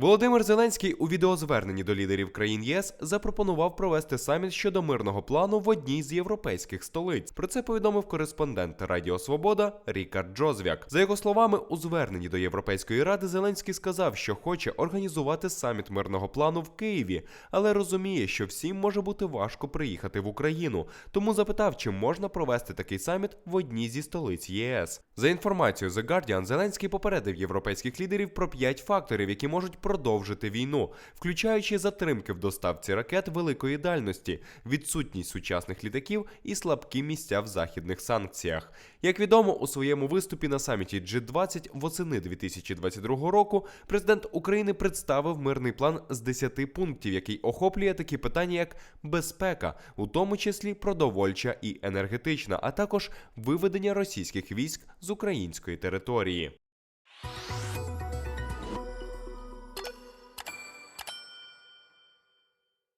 Володимир Зеленський у відеозверненні до лідерів країн ЄС запропонував провести саміт щодо мирного плану в одній з європейських столиць. Про це повідомив кореспондент Радіо Свобода Рікард Джозвяк. За його словами, у зверненні до Європейської ради Зеленський сказав, що хоче організувати саміт мирного плану в Києві, але розуміє, що всім може бути важко приїхати в Україну. Тому запитав, чи можна провести такий саміт в одній зі столиць ЄС. За інформацією The Guardian, Зеленський попередив європейських лідерів про п'ять факторів, які можуть продовжити війну, включаючи затримки в доставці ракет великої дальності, відсутність сучасних літаків і слабкі місця в західних санкціях. Як відомо, у своєму виступі на саміті G20 восени 2022 року президент України представив мирний план з 10 пунктів, який охоплює такі питання, як безпека, у тому числі продовольча і енергетична, а також виведення російських військ з української території.